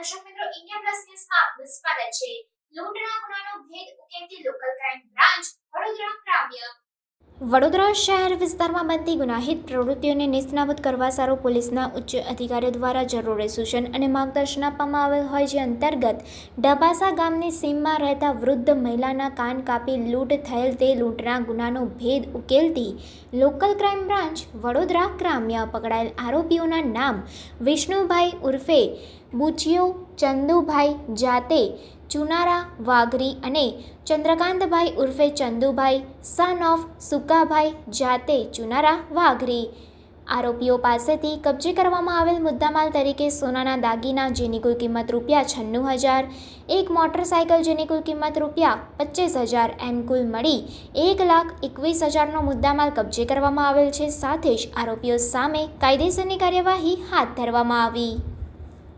દર્શક મિત્રો India plus ન્યૂઝમાં આપનું સ્વાગત છે. લૂંટના ગુનાનો ભેદ ઉકેલતી લોકલ ક્રાઇમ બ્રાન્ચ વડોદરા ગ્રામ્ય. વડોદરા શહેર વિસ્તારમાં બનતી ગુનાહિત પ્રવૃત્તિઓને નિષ્ણાબૂદ કરવા સારો પોલીસના ઉચ્ચ અધિકારીઓ દ્વારા જરૂરી સૂચન અને માર્ગદર્શન આપવામાં આવેલ હોય જે અંતર્ગત ડબાસા ગામની સીમમાં રહેતા વૃદ્ધ મહિલાના કાન કાપી લૂંટ થયેલ તે લૂંટના ગુનાનો ભેદ ઉકેલતી લોકલ ક્રાઇમ બ્રાન્ચ વડોદરા ક્રામ્ય પકડાયેલ આરોપીઓના નામ વિષ્ણુભાઈ ઉર્ફે બુચિયો, ચંદુભાઈ જાતે, ચુનારા, વાઘરી અને ચંદ્રકાંતભાઈ ઉર્ફે ચંદુભાઈ સન ઓફ સુકાભાઈ જાતે, ચુનારા, વાઘરી. આરોપીઓ પાસેથી કબજે કરવામાં આવેલ મુદ્દામાલ તરીકે સોનાના દાગીના જેની કુલ કિંમત રૂપિયા છન્નું હજાર, એક મોટરસાયકલ જેની કુલ કિંમત રૂપિયા પચીસ હજાર એમ કુલ મળી એક લાખ એકવીસ હજારનો મુદ્દામાલ કબજે કરવામાં આવેલ છે. સાથે જ આરોપીઓ સામે કાયદેસરની કાર્યવાહી હાથ ધરવામાં આવી.